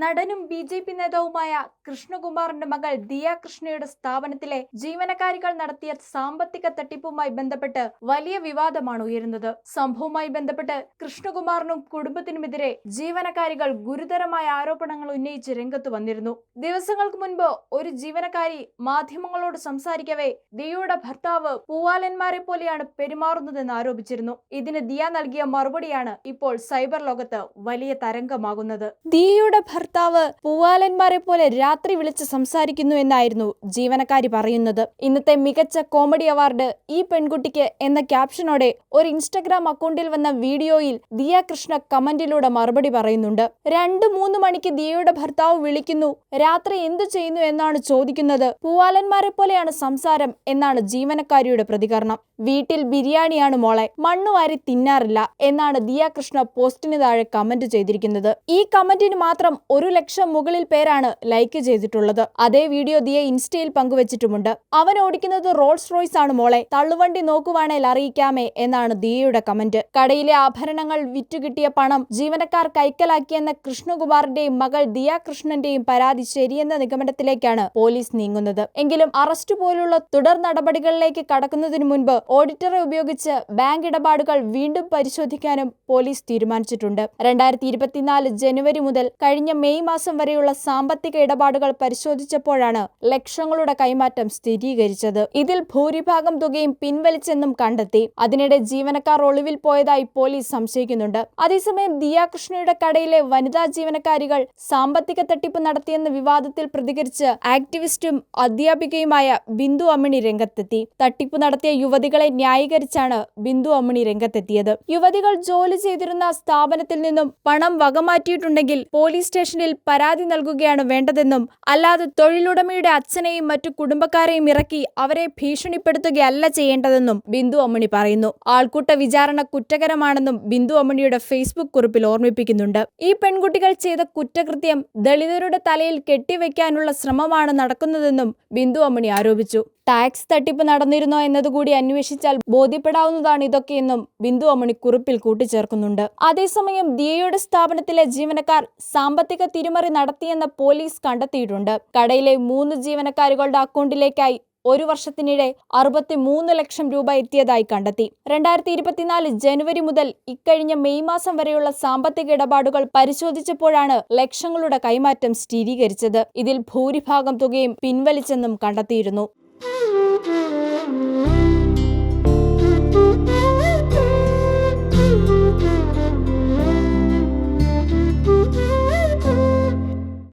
നടനും B J P നേതാവുമായ കൃഷ്ണകുമാറിന്റെ മകൾ ദിയ കൃഷ്ണയുടെ സ്ഥാപനത്തിലെ ജീവനക്കാരികൾ നടത്തിയ സാമ്പത്തിക തട്ടിപ്പുമായി ബന്ധപ്പെട്ട് വലിയ വിവാദമാണ് ഉയരുന്നത്. സംഭവവുമായി ബന്ധപ്പെട്ട് കൃഷ്ണകുമാറിനും കുടുംബത്തിനുമെതിരെ ജീവനക്കാരികൾ ഗുരുതരമായ ആരോപണങ്ങൾ ഉന്നയിച്ച് രംഗത്ത് വന്നിരുന്നു. ദിവസങ്ങൾക്ക് മുൻപ് ഒരു ജീവനക്കാരി മാധ്യമങ്ങളോട് സംസാരിക്കവേ ദിയയുടെ ഭർത്താവ് പൂവാലന്മാരെ പോലെയാണ് പെരുമാറുന്നതെന്ന് ആരോപിച്ചിരുന്നു. ഇതിന് ദിയ നൽകിയ മറുപടിയാണ് ഇപ്പോൾ സൈബർ ലോകത്ത് വലിയ തരംഗമാകുന്നത്. ദിയയുടെ ഭർത്താവ് പൂവാലന്മാരെ പോലെ രാത്രി വിളിച്ച് സംസാരിക്കുന്നു എന്നായിരുന്നു ജീവനക്കാരി പറയുന്നത്. ഇന്നത്തെ മികച്ച കോമഡി അവാർഡ് ഈ പെൺകുട്ടിക്ക് എന്ന ക്യാപ്ഷനോടെ ഒരു ഇൻസ്റ്റഗ്രാം അക്കൗണ്ടിൽ വന്ന വീഡിയോയിൽ ദിയ കൃഷ്ണ കമന്റിലൂടെ മറുപടി പറയുന്നുണ്ട്. രണ്ട് മൂന്ന് മണിക്ക് ദിയയുടെ ഭർത്താവ് വിളിക്കുന്നു. രാത്രി എന്തു ചെയ്യുന്നു എന്നാണ് ചോദിക്കുന്നത്. പൂവാലന്മാരെ പോലെയാണ് സംസാരം എന്നാണ് ജീവനക്കാരിയുടെ പ്രതികരണം. വീട്ടിൽ ബിരിയാണിയാണ് മോളെ. മണ്ണു വാരി തിന്നാറില്ല എന്നാണ് ദിയ കൃഷ്ണ പോസ്റ്റിന് താഴെ കമന്റ് ചെയ്തിരിക്കുന്നത്. ഈ കമന്റിന് മാത്രം ഒരു ലക്ഷം മുകളിൽ പേരാണ് ലൈക്ക് ചെയ്തിട്ടുള്ളത്. അതേ വീഡിയോ ദിയെ ഇൻസ്റ്റയിൽ പങ്കുവച്ചിട്ടുമുണ്ട്. അവൻ ഓടിക്കുന്നത് റോൾസ് റോയ്സ് ആണ് മോളെ. തള്ളുവണ്ടി നോക്കുവാണേൽ അറിയിക്കാമേ എന്നാണ് ദിയയുടെ കമന്റ്. കടയിലെ ആഭരണങ്ങൾ വിറ്റുകിട്ടിയ പണം ജീവനക്കാർ കൈക്കലാക്കിയെന്ന കൃഷ്ണകുമാറിന്റെയും മകൾ ദിയ കൃഷ്ണന്റെയും പരാതി ശരിയെന്ന നിഗമനത്തിലേക്കാണ് പോലീസ് നീങ്ങുന്നത്. എങ്കിലും അറസ്റ്റ് പോലുള്ള തുടർ നടപടികളിലേക്ക് കടക്കുന്നതിന് മുൻപ് ഓഡിറ്ററെ ഉപയോഗിച്ച് ബാങ്ക് ഇടപാടുകൾ വീണ്ടും പരിശോധിക്കാനും പോലീസ് തീരുമാനിച്ചിട്ടുണ്ട്. രണ്ടായിരത്തി ജനുവരി മുതൽ കഴിഞ്ഞ മെയ് മാസം വരെയുള്ള സാമ്പത്തിക ഇടപാടുകൾ പരിശോധിച്ചപ്പോഴാണ് ലക്ഷങ്ങളുടെ കൈമാറ്റം സ്ഥിരീകരിച്ചത്. ഇതിൽ ഭൂരിഭാഗം തുകയും പിൻവലിച്ചെന്നും കണ്ടെത്തി. അതിനിടെ ജീവനക്കാർ ഒളിവിൽ പോയതായി പോലീസ് സംശയിക്കുന്നുണ്ട്. അതേസമയം ദിയാകൃഷ്ണയുടെ കടയിലെ വനിതാ ജീവനക്കാരികൾ സാമ്പത്തിക തട്ടിപ്പ് നടത്തിയെന്ന വിവാദത്തിൽ പ്രതികരിച്ച് ആക്ടിവിസ്റ്റും അധ്യാപികയുമായ ബിന്ദു അമ്മിണി രംഗത്തെത്തി. തട്ടിപ്പ് നടത്തിയ യുവതികളെ ന്യായീകരിച്ചാണ് ബിന്ദു അമ്മിണി രംഗത്തെത്തിയത്. യുവതികൾ ജോലി ചെയ്തിരുന്ന സ്ഥാപനത്തിൽ നിന്നും പണം വകമാറ്റിയിട്ടുണ്ടെങ്കിൽ പോലീസ് സ്റ്റേഷനിൽ പരാതി നൽകുകയാണ് വേണ്ടതെന്നും അല്ലാതെ തൊഴിലുടമയുടെ അച്ഛനെയും മറ്റു കുടുംബക്കാരെയും ഇറക്കി അവരെ ഭീഷണിപ്പെടുത്തുകയല്ല ചെയ്യേണ്ടതെന്നും ബിന്ദു അമ്മണി പറയുന്നു. ആൾക്കൂട്ട വിചാരണ കുറ്റകരമാണെന്നും ബിന്ദു അമ്മണിയുടെ ഫേസ്ബുക്ക് കുറിപ്പിൽ ഓർമ്മിപ്പിക്കുന്നുണ്ട്. ഈ പെൺകുട്ടികൾ ചെയ്ത കുറ്റകൃത്യം ദളിതരുടെ തലയിൽ കെട്ടിവെക്കാനുള്ള ശ്രമമാണ് നടക്കുന്നതെന്നും ബിന്ദു അമ്മണി ആരോപിച്ചു. ടാക്സ് തട്ടിപ്പ് നടന്നിരുന്നോ എന്നതുകൂടി അന്വേഷിച്ചാൽ ബോധ്യപ്പെടാവുന്നതാണ് ഇതൊക്കെയെന്നും ബിന്ദു അമ്മണി കുറിപ്പിൽ കൂട്ടിച്ചേർക്കുന്നുണ്ട്. അതേസമയം ദിയയുടെ സ്ഥാപനത്തിലെ ജീവനക്കാർ സാമ്പത്തിക തിരിമറി നടത്തിയെന്ന് പോലീസ് കണ്ടെത്തിയിട്ടുണ്ട്. കടയിലെ മൂന്ന് ജീവനക്കാരുകളുടെ അക്കൗണ്ടിലേക്കായി ഒരു വർഷത്തിനിടെ അറുപത്തി മൂന്ന് ലക്ഷം രൂപ എത്തിയതായി കണ്ടെത്തി. രണ്ടായിരത്തി ഇരുപത്തിനാല് ജനുവരി മുതൽ ഇക്കഴിഞ്ഞ മെയ് മാസം വരെയുള്ള സാമ്പത്തിക ഇടപാടുകൾ പരിശോധിച്ചപ്പോഴാണ് ലക്ഷങ്ങളുടെ കൈമാറ്റം സ്ഥിരീകരിച്ചത്. ഇതിൽ ഭൂരിഭാഗം തുകയും പിൻവലിച്ചെന്നും കണ്ടെത്തിയിരുന്നു. Thank you.